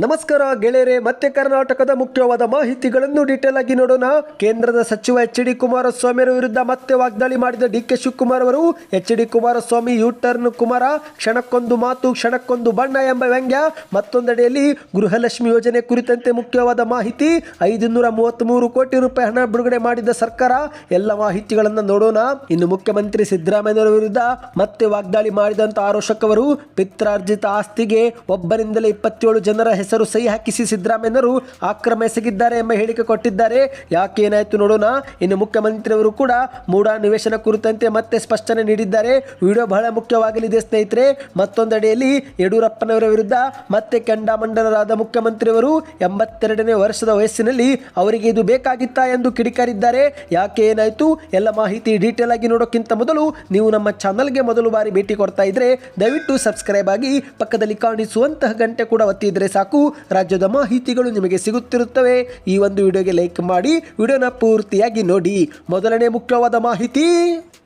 ನಮಸ್ಕಾರ ಗೆಳೆಯರೆ, ಮತ್ತೆ ಕರ್ನಾಟಕದ ಮುಖ್ಯವಾದ ಮಾಹಿತಿಗಳನ್ನು ಡೀಟೇಲ್ ಆಗಿ ನೋಡೋಣ. ಕೇಂದ್ರದ ಸಚಿವ ಎಚ್ ಡಿ ಕುಮಾರಸ್ವಾಮಿಯವರ ವಿರುದ್ಧ ಮತ್ತೆ ವಾಗ್ದಾಳಿ ಮಾಡಿದ ಡಿ ಕೆ ಶಿವಕುಮಾರ್ ಅವರು, H D Kumaraswamy U turn Kumara, ಕ್ಷಣಕ್ಕೊಂದು ಮಾತು, ಕ್ಷಣಕ್ಕೊಂದು ಬಣ್ಣ ಎಂಬ ವ್ಯಂಗ್ಯ, ಮತ್ತೊಂದೆಡೆಯಲ್ಲಿ ಗೃಹಲಕ್ಷ್ಮಿ ಯೋಜನೆ ಕುರಿತಂತೆ ಮುಖ್ಯವಾದ ಮಾಹಿತಿ ಐದುನೂರ ಮೂವತ್ತ್ಮೂರು ಕೋಟಿ ರೂಪಾಯಿ ಹಣ ಬಿಡುಗಡೆ ಮಾಡಿದ ಸರ್ಕಾರ, ಎಲ್ಲ ಮಾಹಿತಿಗಳನ್ನು ನೋಡೋಣ. ಇನ್ನು ಮುಖ್ಯಮಂತ್ರಿ ಸಿದ್ದರಾಮಯ್ಯವರ ವಿರುದ್ಧ ಮತ್ತೆ ವಾಗ್ದಾಳಿ ಮಾಡಿದಂತ ಆರೋಷಕವರು ಪಿತ್ರಾರ್ಜಿತ ಆಸ್ತಿಗೆ ಒಬ್ಬರಿಂದಲೇ ಇಪ್ಪತ್ತೇಳು ಜನರ ಹೆಸರು ಸಹಿ ಹಾಕಿಸಿ ಸಿದ್ದರಾಮಯ್ಯನವರು ಆಕ್ರಮ ಎಸಗಿದ್ದಾರೆ ಎಂಬ ಹೇಳಿಕೆ ಕೊಟ್ಟಿದ್ದಾರೆ. ಯಾಕೆ ಏನಾಯಿತು ನೋಡೋಣ. ಇನ್ನು ಮುಖ್ಯಮಂತ್ರಿಯವರು ಕೂಡ ಮೂಢ ನಿವೇಶನ ಕುರಿತಂತೆ ಮತ್ತೆ ಸ್ಪಷ್ಟನೆ ನೀಡಿದ್ದಾರೆ. ವಿಡಿಯೋ ಬಹಳ ಮುಖ್ಯವಾಗಲಿದೆ ಸ್ನೇಹಿತರೆ. ಮತ್ತೊಂದೆಡೆಯಲ್ಲಿ ಯಡಿಯೂರಪ್ಪನವರ ವಿರುದ್ಧ ಮತ್ತೆ ಕೆಂಡಾಮಂಡಲರಾದ ಮುಖ್ಯಮಂತ್ರಿಯವರು ಎಂಬತ್ತೆರಡನೇ ವರ್ಷದ ವಯಸ್ಸಿನಲ್ಲಿ ಅವರಿಗೆ ಇದು ಬೇಕಾಗಿತ್ತಾ ಎಂದು ಕಿಡಿಕಾರಿದ್ದಾರೆ. ಯಾಕೆ ಏನಾಯಿತು. ಎಲ್ಲ ಮಾಹಿತಿ ಡೀಟೇಲ್ ಆಗಿ ನೋಡೋಕ್ಕಿಂತ ಮೊದಲು ನೀವು ನಮ್ಮ ಚಾನಲ್ಗೆ ಮೊದಲು ಬಾರಿ ಭೇಟಿ ಕೊಡ್ತಾ ಇದ್ರೆ ದಯವಿಟ್ಟು ಸಬ್ಸ್ಕ್ರೈಬ್ ಆಗಿ ಪಕ್ಕದಲ್ಲಿ ಕಾಣಿಸುವಂತಹ ಗಂಟೆ ಕೂಡ ಒತ್ತಿದ್ರೆ ಸಾಕು. ರಾಜ್ಯದ ಮಾಹಿತಿಗಳು ನಿಮಗೆ ಸಿಗುತ್ತಿರುತ್ತವೆ. ಈ ಒಂದು ವಿಡಿಯೋಗೆ ಲೈಕ್ ಮಾಡಿ. ವಿಡಿಯೋನ ಪೂರ್ತಿಯಾಗಿ ನೋಡಿ. ಮೊದಲನೇ ಮುಖ್ಯವಾದ ಮಾಹಿತಿ.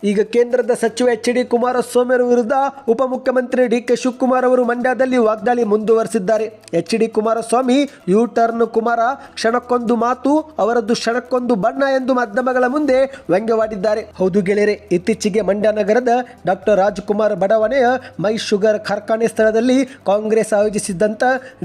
ಈಗ ಕೇಂದ್ರದ ಸಚಿವ ಎಚ್ ಡಿ ಕುಮಾರಸ್ವಾಮಿ ವಿರುದ್ಧ ಉಪಮುಖ್ಯಮಂತ್ರಿ ಡಿ ಕೆ ಶಿವಕುಮಾರ್ ಅವರು ಮಂಡ್ಯದಲ್ಲಿ ವಾಗ್ದಾಳಿ ಮುಂದುವರೆಸಿದ್ದಾರೆ. H D Kumaraswamy U turn Kumara, ಕ್ಷಣಕ್ಕೊಂದು ಮಾತು, ಅವರದ್ದು ಕ್ಷಣಕ್ಕೊಂದು ಬಣ್ಣ ಎಂದು ಮಾಧ್ಯಮಗಳ ಮುಂದೆ ವ್ಯಂಗ್ಯವಾಡಿದ್ದಾರೆ. ಹೌದು ಗೆಳೆಯರೆ, ಇತ್ತೀಚೆಗೆ ಮಂಡ್ಯ ನಗರದ ಡಾಕ್ಟರ್ ರಾಜ್ಕುಮಾರ್ ಬಡಾವಣೆಯ ಮೈ ಶುಗರ್ ಕಾರ್ಖಾನೆ ಸ್ಥಳದಲ್ಲಿ ಕಾಂಗ್ರೆಸ್ ಆಯೋಜಿಸಿದ್ದಂಥ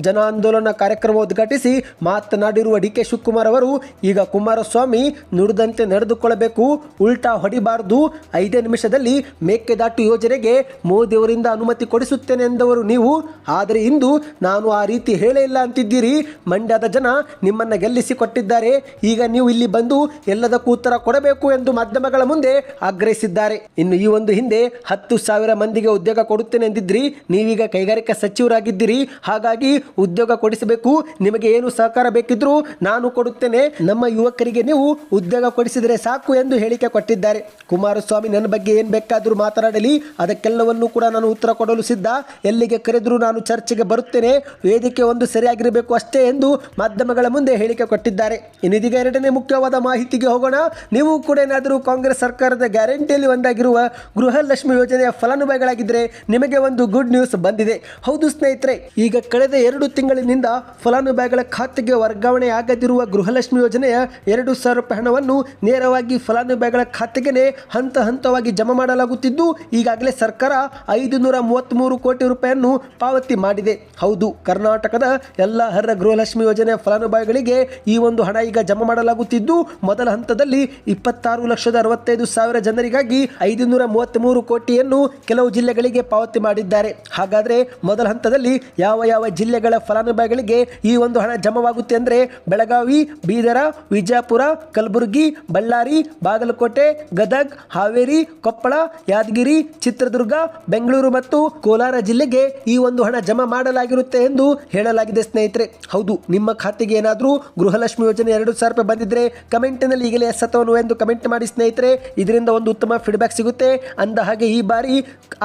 ಜನಾಂದೋಲನ ಕಾರ್ಯಕ್ರಮ ಉದ್ಘಾಟಿಸಿ ಮಾತನಾಡಿರುವ ಡಿ ಕೆ ಶಿವಕುಮಾರ್ ಅವರು, ಈಗ ಕುಮಾರಸ್ವಾಮಿ ನುಡಿದಂತೆ ನಡೆದುಕೊಳ್ಳಬೇಕು, ಉಲ್ಟಾ ಹೊಡಿಬಾರದು ಐದೇ ನಿಮಿಷದಲ್ಲಿ ಮೇಕೆದಾಟು ಯೋಜನೆಗೆ ಮೋದಿಯವರಿಂದ ಅನುಮತಿ ಕೊಡಿಸುತ್ತೇನೆ ಎಂದವರು ನೀವು. ಆದರೆ ಇಂದು ನಾನು ಆ ರೀತಿ ಹೇಳೇ ಇಲ್ಲ ಅಂತಿದ್ದೀರಿ. ಮಂಡ್ಯದ ಜನ ನಿಮ್ಮನ್ನು ಗೆಲ್ಲಿಸಿ ಕೊಟ್ಟಿದ್ದಾರೆ ಈಗ ನೀವು ಇಲ್ಲಿ ಬಂದು ಎಲ್ಲದಕ್ಕೂ ಉತ್ತರ ಕೊಡಬೇಕು ಎಂದು ಮಾಧ್ಯಮಗಳ ಮುಂದೆ ಆಗ್ರಹಿಸಿದ್ದಾರೆ. ಇನ್ನು ಈ ಒಂದು ಹಿಂದೆ ಹತ್ತು ಸಾವಿರ ಮಂದಿಗೆ ಉದ್ಯೋಗ ಕೊಡುತ್ತೇನೆ ಎಂದಿದ್ರಿ. ನೀವೀಗ ಕೈಗಾರಿಕಾ ಸಚಿವರಾಗಿದ್ದೀರಿ. ಹಾಗಾಗಿ ಉದ್ಯೋಗ ಕೊಡಿಸಬೇಕು. ನಿಮಗೆ ಏನು ಸಹಕಾರ ಬೇಕಿದ್ರೂ ನಾನು ಕೊಡುತ್ತೇನೆ. ನಮ್ಮ ಯುವಕರಿಗೆ ನೀವು ಉದ್ಯೋಗ ಕೊಡಿಸಿದರೆ ಸಾಕು ಎಂದು ಹೇಳಿಕೆ ಕೊಟ್ಟಿದ್ದಾರೆ. ಕುಮಾರಸ್ವಾಮಿ ನನ್ನ ಬಗ್ಗೆ ಏನು ಬೇಕಾದರೂ ಮಾತನಾಡಲಿ. ಅದಕ್ಕೆಲ್ಲವನ್ನೂ ಕೂಡ ನಾನು ಉತ್ತರ ಕೊಡಲು ಸಿದ್ಧ. ಎಲ್ಲಿಗೆ ಕರೆದರೂ ನಾನು ಚರ್ಚೆಗೆ ಬರುತ್ತೇನೆ. ವೇದಿಕೆ ಒಂದು ಸರಿಯಾಗಿರಬೇಕು ಅಷ್ಟೇ ಎಂದು ಮಾಧ್ಯಮಗಳ ಮುಂದೆ ಹೇಳಿಕೆ ಕೊಟ್ಟಿದ್ದಾರೆ. ಇನ್ನಿದೀಗ ಎರಡನೇ ಮುಖ್ಯವಾದ ಮಾಹಿತಿಗೆ ಹೋಗೋಣ. ನೀವು ಕೂಡ ಏನಾದರೂ ಕಾಂಗ್ರೆಸ್ ಸರ್ಕಾರದ ಗ್ಯಾರಂಟಿಯಲ್ಲಿ ಒಂದಾಗಿರುವ ಗೃಹಲಕ್ಷ್ಮಿ ಯೋಜನೆಯ ಫಲಾನುಭವಿಗಳಾಗಿದ್ದರೆ ನಿಮಗೆ ಒಂದು ಗುಡ್ ನ್ಯೂಸ್ ಬಂದಿದೆ. ಹೌದು ಸ್ನೇಹಿತರೆ, ಈಗ ಕಳೆದ ಎರಡು ತಿಂಗಳಿನಿಂದ ಫಲಾನುಭವಿಗಳ ಖಾತೆಗೆ ವರ್ಗಾವಣೆ ಆಗದಿರುವ ಗೃಹಲಕ್ಷ್ಮಿ ಯೋಜನೆಯ ಎರಡು ಸಾವಿರ ರೂಪಾಯಿ ಹಣವನ್ನು ನೇರವಾಗಿ ಫಲಾನುಭವಿಗಳ ಖಾತೆಗೆ ಹಂತ ಹಂತವಾಗಿ ಜಮಾ ಮಾಡಲಾಗುತ್ತಿದ್ದು, ಈಗಾಗಲೇ ಸರ್ಕಾರ ಐದು ನೂರ ಮೂವತ್ತ್ಮೂರು ಕೋಟಿ ರೂಪಾಯಿಯನ್ನು ಪಾವತಿ ಮಾಡಿದೆ. ಹೌದು, ಕರ್ನಾಟಕದ ಎಲ್ಲ ಹರ ಗೃಹಲಕ್ಷ್ಮಿ ಯೋಜನೆಯ ಫಲಾನುಭವಿಗಳಿಗೆ ಈ ಒಂದು ಹಣ ಈಗ ಜಮಾ ಮಾಡಲಾಗುತ್ತಿದ್ದು, ಮೊದಲ ಹಂತದಲ್ಲಿ ಇಪ್ಪತ್ತಾರು ಲಕ್ಷದ ಅರವತ್ತೈದು ಸಾವಿರ ಜನರಿಗಾಗಿ ಐದು ನೂರ ಮೂವತ್ತ್ಮೂರು ಕೋಟಿಯನ್ನು ಕೆಲವು ಜಿಲ್ಲೆಗಳಿಗೆ ಪಾವತಿ ಮಾಡಿದ್ದಾರೆ. ಹಾಗಾದರೆ ಮೊದಲ ಹಂತದಲ್ಲಿ ಯಾವ ಯಾವ ಜಿಲ್ಲೆಗಳ ಫಲಾನುಭವಿಗಳಿಗೆ ಈ ಒಂದು ಹಣ ಜಮವಾಗುತ್ತೆ ಅಂದರೆ ಬೆಳಗಾವಿ, ಬೀದರ, ವಿಜಯಪುರ, ಕಲಬುರಗಿ, ಬಳ್ಳಾರಿ, ಬಾಗಲಕೋಟೆ, ಗದಗ್, ಹಾವೇರಿ ಕೊಪ್ಪಳ, ಯಾದಗಿರಿ, ಚಿತ್ರದುರ್ಗ, ಬೆಂಗಳೂರು ಮತ್ತು ಕೋಲಾರ ಜಿಲ್ಲೆಗೆ ಈ ಒಂದು ಹಣ ಜಮಾ ಮಾಡಲಾಗಿರುತ್ತೆ ಎಂದು ಹೇಳಲಾಗಿದೆ ಸ್ನೇಹಿತರೆ. ಹೌದು, ನಿಮ್ಮ ಖಾತೆಗೆ ಏನಾದರೂ ಗೃಹಲಕ್ಷ್ಮಿ ಯೋಜನೆ ಎರಡು ಸಾವಿರ ರೂಪಾಯಿ ಬಂದಿದ್ರೆ ಕಮೆಂಟ್ನಲ್ಲಿ ಈಗಲೇ ಎಸ್ ಎಂದು ಕಮೆಂಟ್ ಮಾಡಿ ಸ್ನೇಹಿತರೆ. ಇದರಿಂದ ಒಂದು ಉತ್ತಮ ಫೀಡ್ಬ್ಯಾಕ್ ಸಿಗುತ್ತೆ. ಅಂದ ಹಾಗೆ ಈ ಬಾರಿ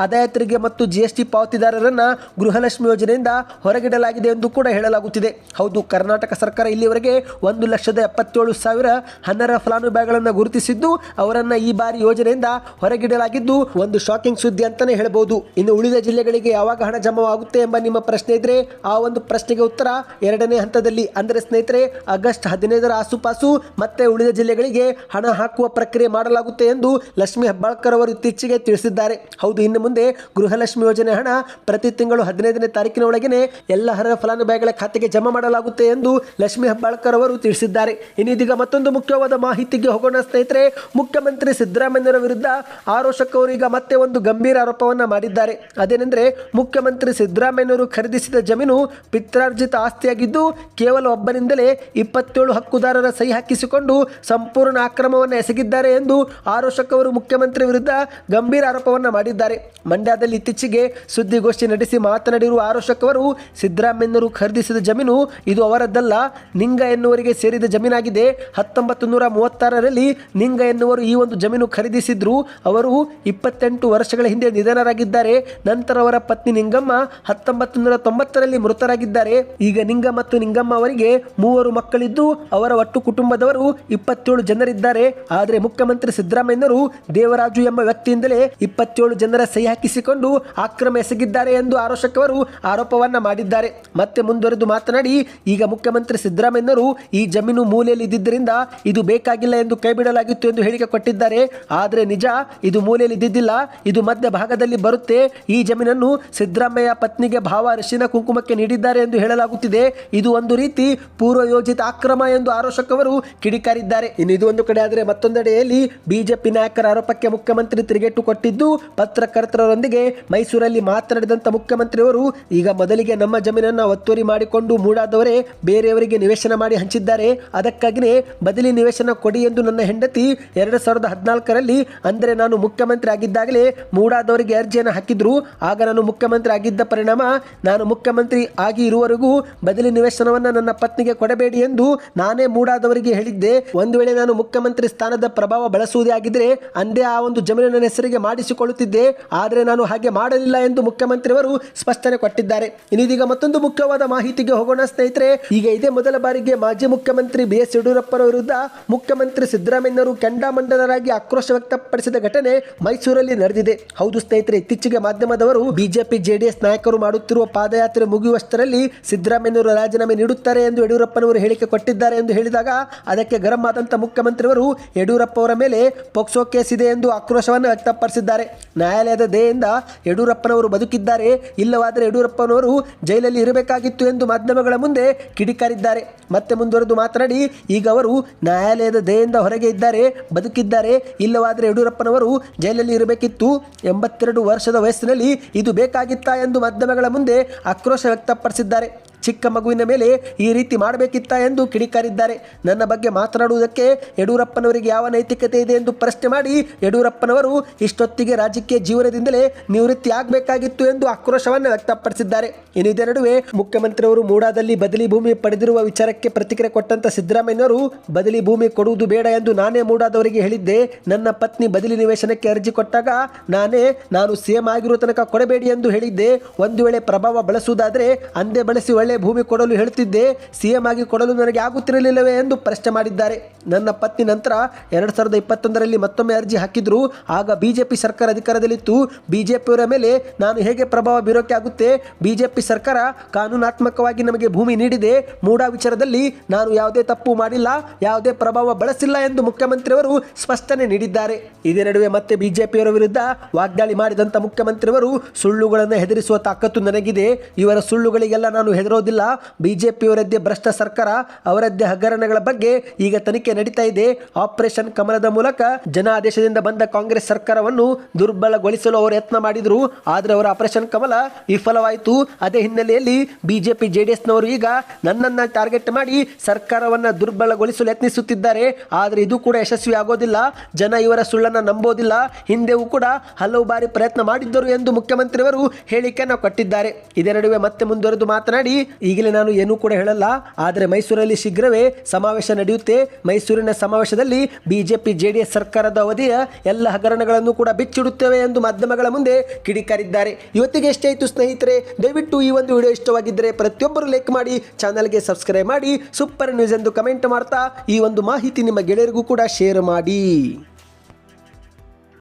ಆದಾಯ ತೆರಿಗೆ ಮತ್ತು ಜಿ ಎಸ್ ಟಿ ಪಾವತಿದಾರರನ್ನ ಗೃಹಲಕ್ಷ್ಮಿ ಯೋಜನೆಯಿಂದ ಹೊರಗಿಡಲಾಗಿದೆ ಎಂದು ಕೂಡ ಹೇಳಲಾಗುತ್ತಿದೆ. ಹೌದು, ಕರ್ನಾಟಕ ಸರ್ಕಾರ ಇಲ್ಲಿವರೆಗೆ ಒಂದು ಲಕ್ಷದ ಎಪ್ಪತ್ತೇಳು ಸಾವಿರ ಹನ್ನರ ಫಲಾನುಭವಿಗಳನ್ನು ಗುರುತಿಸಿದ್ದು, ಅವರನ್ನು ಈ ಬಾರಿ ಯೋಜನೆಯಿಂದ ಹೊರಗಿಡಲಾಗಿದ್ದು ಒಂದು ಶಾಕಿಂಗ್ ಸುದ್ದಿ ಅಂತಾನೆ ಹೇಳಬಹುದು ಇನ್ನು ಉಳಿದ ಜಿಲ್ಲೆಗಳಿಗೆ ಯಾವಾಗ ಹಣ ಜಮಾವಾಗುತ್ತೆ ಎಂಬ ನಿಮ್ಮ ಪ್ರಶ್ನೆ ಇದ್ರೆ ಆ ಒಂದು ಪ್ರಶ್ನೆಗೆ ಉತ್ತರ ಎರಡನೇ ಹಂತದಲ್ಲಿ. ಅಂದರೆ ಸ್ನೇಹಿತರೆ, ಆಗಸ್ಟ್ ಹದಿನೈದರ ಆಸುಪಾಸು ಮತ್ತೆ ಉಳಿದ ಜಿಲ್ಲೆಗಳಿಗೆ ಹಣ ಹಾಕುವ ಪ್ರಕ್ರಿಯೆ ಮಾಡಲಾಗುತ್ತೆ ಎಂದು ಲಕ್ಷ್ಮಿ ಹೆಬ್ಬಾಳ್ಕರ್ ಅವರು ಇತ್ತೀಚೆಗೆ ತಿಳಿಸಿದ್ದಾರೆ. ಹೌದು, ಇನ್ನು ಮುಂದೆ ಗೃಹಲಕ್ಷ್ಮಿ ಯೋಜನೆ ಹಣ ಪ್ರತಿ ತಿಂಗಳು ಹದಿನೈದನೇ ತಾರೀಕಿನ ಒಳಗೆನೆ ಎಲ್ಲ ಹರ ಫಲಾನುಭವಿಗಳ ಖಾತೆಗೆ ಜಮಾ ಮಾಡಲಾಗುತ್ತೆ ಎಂದು ಲಕ್ಷ್ಮಿ ಹೆಬ್ಬಾಳ್ಕರ್ ಅವರು ತಿಳಿಸಿದ್ದಾರೆ. ಇನ್ನಿದೀಗ ಮತ್ತೊಂದು ಮುಖ್ಯವಾದ ಮಾಹಿತಿಗೆ ಹೋಗೋಣ ಸ್ನೇಹಿತರೆ. ಮುಖ್ಯಮಂತ್ರಿ ಸಿದ್ದರಾಮಯ್ಯರ ವಿರುದ್ಧ ಅವರು ಈಗ ಮತ್ತೆ ಒಂದು ಗಂಭೀರ ಆರೋಪವನ್ನು ಮಾಡಿದ್ದಾರೆ. ಅದೇನೆಂದರೆ ಮುಖ್ಯಮಂತ್ರಿ ಸಿದ್ದರಾಮಯ್ಯನವರು ಖರೀದಿಸಿದ ಜಮೀನು ಪಿತ್ರಾರ್ಜಿತ ಆಸ್ತಿಯಾಗಿದ್ದು ಕೇವಲ ಒಬ್ಬರಿಂದಲೇ ಇಪ್ಪತ್ತೇಳು ಹಕ್ಕುದಾರರ ಸಹಿ ಹಾಕಿಸಿಕೊಂಡು ಸಂಪೂರ್ಣ ಆಕ್ರಮವನ್ನು ಎಸಗಿದ್ದಾರೆ ಎಂದು ಆರೋಷಕ್ ಅವರು ಮುಖ್ಯಮಂತ್ರಿ ವಿರುದ್ಧ ಗಂಭೀರ ಆರೋಪವನ್ನು ಮಾಡಿದ್ದಾರೆ. ಮಂಡ್ಯದಲ್ಲಿ ಇತ್ತೀಚೆಗೆ ಸುದ್ದಿಗೋಷ್ಠಿ ನಡೆಸಿ ಮಾತನಾಡಿರುವ ಆರೋಷಕ್ ಅವರು, ಸಿದ್ದರಾಮಯ್ಯನವರು ಖರೀದಿಸಿದ ಜಮೀನು ಇದು ಅವರದ್ದಲ್ಲ, ನಿಂಗ ಎನ್ನುವರಿಗೆ ಸೇರಿದ ಜಮೀನಾಗಿದೆ. ಹತ್ತೊಂಬತ್ತು ನೂರ ಮೂವತ್ತಾರರಲ್ಲಿ ನಿಂಗ ಎನ್ನುವರು ಈ ಒಂದು ಜಮೀನು ಖರೀದಿಸಿದ್ದು ತಿಳಿಸಿದ್ರು ಅವರು ಇಪ್ಪತ್ತೆಂಟು ವರ್ಷಗಳ ಹಿಂದೆ ನಿಧನರಾಗಿದ್ದಾರೆ. ನಂತರ ಅವರ ಪತ್ನಿ ನಿಂಗಮ್ಮ ಹತ್ತೊಂಬತ್ತು ನೂರ ತೊಂಬತ್ತರಲ್ಲಿ ಮೃತರಾಗಿದ್ದಾರೆ. ಈಗ ನಿಂಗ ಮತ್ತು ನಿಂಗಮ್ಮ ಅವರಿಗೆ ಮೂವರು ಮಕ್ಕಳಿದ್ದು ಅವರ ಒಟ್ಟು ಕುಟುಂಬದವರು ಇಪ್ಪತ್ತೇಳು ಜನರಿದ್ದಾರೆ. ಆದರೆ ಮುಖ್ಯಮಂತ್ರಿ ಸಿದ್ದರಾಮಯ್ಯನವರು ದೇವರಾಜು ಎಂಬ ವ್ಯಕ್ತಿಯಿಂದಲೇ ಇಪ್ಪತ್ತೇಳು ಜನರ ಸಹಿ ಹಾಕಿಸಿಕೊಂಡು ಆಕ್ರಮ ಎಸಗಿದ್ದಾರೆ ಎಂದು ಆರೋಶಕವರು ಆರೋಪವನ್ನ ಮಾಡಿದ್ದಾರೆ. ಮತ್ತೆ ಮುಂದುವರೆದು ಮಾತನಾಡಿ, ಈಗ ಮುಖ್ಯಮಂತ್ರಿ ಸಿದ್ದರಾಮಯ್ಯನವರು ಈ ಜಮೀನು ಮೂಲೆಯಲ್ಲಿ ಇದ್ದಿದ್ದರಿಂದ ಇದು ಬೇಕಾಗಿಲ್ಲ ಎಂದು ಕೈಬಿಡಲಾಗಿತ್ತು ಎಂದು ಹೇಳಿಕೆ ಕೊಟ್ಟಿದ್ದಾರೆ. ಆದರೆ ನಿಜ, ಇದು ಮೂಲೆಯಲ್ಲಿ ಇದ್ದಿದ್ದಿಲ್ಲ, ಇದು ಮಧ್ಯ ಭಾಗದಲ್ಲಿ ಬರುತ್ತೆ. ಈ ಜಮೀನನ್ನು ಸಿದ್ದರಾಮಯ್ಯ ಪತ್ನಿಗೆ ಭಾವ ಅರಿಶಿನ ಕುಂಕುಮಕ್ಕೆ ನೀಡಿದ್ದಾರೆ ಎಂದು ಹೇಳಲಾಗುತ್ತಿದೆ. ಇದು ಒಂದು ರೀತಿ ಪೂರ್ವ ಯೋಜಿತ ಅಕ್ರಮ ಎಂದು ಆರೋಷಕವರು ಕಿಡಿಕಾರಿದ್ದಾರೆ. ಇನ್ನು ಇದು ಒಂದು ಕಡೆ ಆದರೆ ಮತ್ತೊಂದೆಡೆಯಲ್ಲಿ ಬಿಜೆಪಿ ನಾಯಕರ ಆರೋಪಕ್ಕೆ ಮುಖ್ಯಮಂತ್ರಿ ತಿರುಗೇಟು ಕೊಟ್ಟಿದ್ದು, ಪತ್ರಕರ್ತರೊಂದಿಗೆ ಮೈಸೂರಲ್ಲಿ ಮಾತನಾಡಿದಂತ ಮುಖ್ಯಮಂತ್ರಿಯವರು ಈಗ ಮೊದಲಿಗೆ ನಮ್ಮ ಜಮೀನನ್ನು ಒತ್ತುವರಿ ಮಾಡಿಕೊಂಡು ಮೂಡಾದವರೇ ಬೇರೆಯವರಿಗೆ ನಿವೇಶನ ಮಾಡಿ ಹಂಚಿದ್ದಾರೆ. ಅದಕ್ಕಾಗಿಯೇ ಬದಲಿ ನಿವೇಶನ ಕೊಡಿ ಎಂದು ನನ್ನ ಹೆಂಡತಿ ಎರಡು ಸಾವಿರದ ಹದಿನಾಲ್ಕರಲ್ಲಿ ಅಂದರೆ ನಾನು ಮುಖ್ಯಮಂತ್ರಿ ಆಗಿದ್ದಾಗಲೇ ಮೂಡಾದವರಿಗೆ ಅರ್ಜಿಯನ್ನು ಹಾಕಿದ್ರು. ಆಗ ನಾನು ಮುಖ್ಯಮಂತ್ರಿ ಆಗಿದ್ದ ಪರಿಣಾಮ, ನಾನು ಮುಖ್ಯಮಂತ್ರಿ ಆಗಿ ಇರುವವರೆಗೂ ಬದಲಿ ನಿವೇಶನವನ್ನು ನನ್ನ ಪತ್ನಿಗೆ ಕೊಡಬೇಡಿ ಎಂದು ನಾನೇ ಮೂಡಾದವರಿಗೆ ಹೇಳಿದ್ದೆ. ಒಂದು ವೇಳೆ ನಾನು ಮುಖ್ಯಮಂತ್ರಿ ಸ್ಥಾನದ ಪ್ರಭಾವ ಬಳಸುವುದೇ ಆಗಿದ್ದರೆ ಅಂದೇ ಆ ಒಂದು ಜಮೀನು ನನ್ನ ಹೆಸರಿಗೆ ಮಾಡಿಸಿಕೊಳ್ಳುತ್ತಿದ್ದೆ. ಆದರೆ ನಾನು ಹಾಗೆ ಮಾಡಲಿಲ್ಲ ಎಂದು ಮುಖ್ಯಮಂತ್ರಿಯವರು ಸ್ಪಷ್ಟನೆ ಕೊಟ್ಟಿದ್ದಾರೆ. ಇನ್ನಿದೀಗ ಮತ್ತೊಂದು ಮುಖ್ಯವಾದ ಮಾಹಿತಿಗೆ ಹೋಗೋಣ ಸ್ನೇಹಿತರೆ. ಈಗ ಇದೇ ಮೊದಲ ಬಾರಿಗೆ ಮಾಜಿ ಮುಖ್ಯಮಂತ್ರಿ ಬಿ ಎಸ್ ಯಡಿಯೂರಪ್ಪರ ವಿರುದ್ಧ ಮುಖ್ಯಮಂತ್ರಿ ಸಿದ್ದರಾಮಯ್ಯನವರು ಕೆಂಡಾಮಂಡಲರಾಗಿ ಆಕ್ರೋಶ ವ್ಯಕ್ತಪಡಿಸಿದ ಘಟನೆ ಮೈಸೂರಲ್ಲಿ ನಡೆದಿದೆ. ಹೌದು ಸ್ನೇಹಿತರೆ, ಇತ್ತೀಚೆಗೆ ಮಾಧ್ಯಮದವರು ಬಿಜೆಪಿ, ಜೆಡಿಎಸ್ ನಾಯಕರು ಮಾಡುತ್ತಿರುವ ಪಾದಯಾತ್ರೆ ಮುಗಿಯುವಷ್ಟರಲ್ಲಿ ಸಿದ್ದರಾಮಯ್ಯನವರು ರಾಜೀನಾಮೆ ನೀಡುತ್ತಾರೆ ಎಂದು ಯಡಿಯೂರಪ್ಪನವರು ಹೇಳಿಕೆ ಕೊಟ್ಟಿದ್ದಾರೆ ಎಂದು ಹೇಳಿದಾಗ ಅದಕ್ಕೆ ಗರಂ ಆದಂತ ಮುಖ್ಯಮಂತ್ರಿಯವರು ಯಡಿಯೂರಪ್ಪ ಅವರ ಮೇಲೆ ಪೋಕ್ಸೋ ಕೇಸ್ ಇದೆ ಎಂದು ಆಕ್ರೋಶವನ್ನು ವ್ಯಕ್ತಪಡಿಸಿದ್ದಾರೆ. ನ್ಯಾಯಾಲಯದ ದಯೆಯಿಂದ ಯಡಿಯೂರಪ್ಪನವರು ಬದುಕಿದ್ದಾರೆ. ಇಲ್ಲವಾದರೆ ಯಡಿಯೂರಪ್ಪನವರು ಜೈಲಲ್ಲಿ ಇರಬೇಕಾಗಿತ್ತು ಎಂದು ಮಾಧ್ಯಮಗಳ ಮುಂದೆ ಕಿಡಿಕಾರಿದ್ದಾರೆ. ಮತ್ತೆ ಮುಂದುವರೆದು ಮಾತನಾಡಿ, ಈಗ ಅವರು ನ್ಯಾಯಾಲಯದ ದಯೆಯಿಂದ ಹೊರಗೆ ಇದ್ದಾರೆ, ಬದುಕಿದ್ದಾರೆ. ಇಲ್ಲವಾದರೆ ಯಡಿಯೂರಪ್ಪನವರು ಜೈಲಲ್ಲಿ ಇರಬೇಕಿತ್ತು. ಎಂಬತ್ತೆರಡು ವರ್ಷದ ವಯಸ್ಸಿನಲ್ಲಿ ಇದು ಬೇಕಾಗಿತ್ತಾ ಎಂದು ಮಾಧ್ಯಮಗಳ ಮುಂದೆ ಆಕ್ರೋಶ ವ್ಯಕ್ತಪಡಿಸಿದ್ದಾರೆ. ಚಿಕ್ಕ ಮಗುವಿನ ಮೇಲೆ ಈ ರೀತಿ ಮಾಡಬೇಕಿತ್ತ ಎಂದು ಕಿಡಿಕಾರಿದ್ದಾರೆ. ನನ್ನ ಬಗ್ಗೆ ಮಾತನಾಡುವುದಕ್ಕೆ ಯಡಿಯೂರಪ್ಪನವರಿಗೆ ಯಾವ ನೈತಿಕತೆ ಇದೆ ಎಂದು ಪ್ರಶ್ನೆ ಮಾಡಿ ಯಡಿಯೂರಪ್ಪನವರು ಇಷ್ಟೊತ್ತಿಗೆ ರಾಜಕೀಯ ಜೀವನದಿಂದಲೇ ನಿವೃತ್ತಿ ಆಗಬೇಕಾಗಿತ್ತು ಎಂದು ಆಕ್ರೋಶವನ್ನು ವ್ಯಕ್ತಪಡಿಸಿದ್ದಾರೆ. ಇನ್ನು ಇದರ ನಡುವೆ ಮುಖ್ಯಮಂತ್ರಿಯವರು ಮೂಡಾದಲ್ಲಿ ಬದಲಿ ಭೂಮಿ ಪಡೆದಿರುವ ವಿಚಾರಕ್ಕೆ ಪ್ರತಿಕ್ರಿಯೆ ಕೊಟ್ಟಂತ ಸಿದ್ದರಾಮಯ್ಯನವರು ಬದಲಿ ಭೂಮಿ ಕೊಡುವುದು ಬೇಡ ಎಂದು ನಾನೇ ಮೂಡಾದವರಿಗೆ ಹೇಳಿದ್ದೆ. ನನ್ನ ಪತ್ನಿ ಬದಲಿ ನಿವೇಶನಕ್ಕೆ ಅರ್ಜಿ ಕೊಟ್ಟಾಗ ನಾನೇ, ನಾನು ಸೇಮ್ ಆಗಿರೋ ತನಕ ಕೊಡಬೇಡಿ ಎಂದು ಹೇಳಿದ್ದೆ. ಒಂದು ವೇಳೆ ಪ್ರಭಾವ ಬಳಸುವುದಾದರೆ ಅಂದೇ ಬಳಸಿ ಒಳ್ಳೆ ಭೂಮಿ ಕೊಡಲು ಹೇಳುತ್ತಿದ್ದೆ ಸಿಎಂ ಆಗಿ ಕೊಡಲು ನನಗೆ ಆಗುತ್ತಿರಲಿಲ್ಲವೇ ಎಂದು ಪ್ರಶ್ನೆ ಮಾಡಿದ್ದಾರೆ. ನನ್ನ ಪತ್ನಿ ನಂತರ ಎರಡು ಸಾವಿರದ ಇಪ್ಪತ್ತೊಂದರಲ್ಲಿ ಮತ್ತೊಮ್ಮೆ ಅರ್ಜಿ ಹಾಕಿದ್ರು. ಆಗ ಬಿಜೆಪಿ ಸರ್ಕಾರ ಅಧಿಕಾರದಲ್ಲಿತ್ತು. ಬಿಜೆಪಿಯವರ ಮೇಲೆ ನಾನು ಹೇಗೆ ಪ್ರಭಾವ ಬೀರೋಕೆ ಆಗುತ್ತೆ? ಬಿಜೆಪಿ ಸರ್ಕಾರ ಕಾನೂನಾತ್ಮಕವಾಗಿ ನಮಗೆ ಭೂಮಿ ನೀಡಿದೆ. ಮೂಡಾ ವಿಚಾರದಲ್ಲಿ ನಾನು ಯಾವುದೇ ತಪ್ಪು ಮಾಡಿಲ್ಲ, ಯಾವುದೇ ಪ್ರಭಾವ ಬಳಸಿಲ್ಲ ಎಂದು ಮುಖ್ಯಮಂತ್ರಿಯವರು ಸ್ಪಷ್ಟನೆ ನೀಡಿದ್ದಾರೆ. ಇದೇ ನಡುವೆ ಮತ್ತೆ ಬಿಜೆಪಿಯವರ ವಿರುದ್ಧ ವಾಗ್ದಾಳಿ ಮಾಡಿದಂತ ಮುಖ್ಯಮಂತ್ರಿಯವರು ಸುಳ್ಳುಗಳನ್ನು ಹೆದರಿಸುವ ತಾಕತ್ತು ನನಗಿದೆ. ಇವರ ಸುಳ್ಳುಗಳಿಗೆಲ್ಲ ನಾನು ಹೆದರೋದಿಲ್ಲ ಬಿಜೆಪಿಯವರದ್ದೇ ಭ್ರಷ್ಟ ಸರ್ಕಾರ, ಅವರದ್ದೇ ಹಗರಣಗಳ ಬಗ್ಗೆ ಈಗ ತನಿಖೆ ನಡೀತಾ ಇದೆ. ಆಪರೇಷನ್ ಕಮಲದ ಮೂಲಕ ಜನಾದೇಶದಿಂದ ಬಂದ ಕಾಂಗ್ರೆಸ್ ಸರ್ಕಾರವನ್ನು ದುರ್ಬಲಗೊಳಿಸಲು ಅವರು ಯತ್ನ ಮಾಡಿದರು. ಆದರೆ ಅವರ ಆಪರೇಷನ್ ಕಮಲ ವಿಫಲವಾಯಿತು. ಅದೇ ಹಿನ್ನೆಲೆಯಲ್ಲಿ ಬಿಜೆಪಿ, ಜೆಡಿಎಸ್ನವರು ಈಗ ನನ್ನನ್ನ ಟಾರ್ಗೆಟ್ ಮಾಡಿ ಸರ್ಕಾರವನ್ನ ದುರ್ಬಲಗೊಳಿಸಲು ಯತ್ನಿಸುತ್ತಿದ್ದಾರೆ. ಆದರೆ ಇದು ಕೂಡ ಯಶಸ್ವಿ ಆಗೋದಿಲ್ಲ. ಜನ ಇವರ ಸುಳ್ಳನ್ನು ನಂಬೋದಿಲ್ಲ. ಹಿಂದೆವೂ ಕೂಡ ಹಲವು ಬಾರಿ ಪ್ರಯತ್ನ ಮಾಡಿದ್ದರು ಎಂದು ಮುಖ್ಯಮಂತ್ರಿಯವರು ಹೇಳಿಕೆಯನ್ನು ಕೊಟ್ಟಿದ್ದಾರೆ. ಇದೇ ನಡುವೆ ಮತ್ತೆ ಮುಂದುವರೆದು ಮಾತನಾಡಿ ಈಗಲೇ ನಾನು ಏನೂ ಕೂಡ ಹೇಳಲ್ಲ, ಆದರೆ ಮೈಸೂರಲ್ಲಿ ಶೀಘ್ರವೇ ಸಮಾವೇಶ ನಡೆಯುತ್ತೆ. ಮೈಸೂರಿನ ಸಮಾವೇಶದಲ್ಲಿ ಬಿಜೆಪಿ, ಜೆಡಿಎಸ್ ಸರ್ಕಾರದ ಅವಧಿಯ ಎಲ್ಲ ಹಗರಣಗಳನ್ನು ಕೂಡ ಬಿಚ್ಚಿಡುತ್ತೇವೆ ಎಂದು ಮಾಧ್ಯಮಗಳ ಮುಂದೆ ಕಿಡಿಕಾರಿದ್ದಾರೆ. ಇವತ್ತಿಗೆ ಎಷ್ಟೇ ಆಯಿತು ಸ್ನೇಹಿತರೆ, ದಯವಿಟ್ಟು ಈ ಒಂದು ವಿಡಿಯೋ ಇಷ್ಟವಾಗಿದ್ದರೆ ಪ್ರತಿಯೊಬ್ಬರು ಲೈಕ್ ಮಾಡಿ, ಚಾನಲ್ಗೆ ಸಬ್ಸ್ಕ್ರೈಬ್ ಮಾಡಿ, ಸೂಪರ್ ನ್ಯೂಸ್ ಎಂದು ಕಮೆಂಟ್ ಮಾಡ್ತಾ ಈ ಒಂದು ಮಾಹಿತಿ ನಿಮ್ಮ ಗೆಳೆಯರಿಗೂ ಕೂಡ ಶೇರ್ ಮಾಡಿ.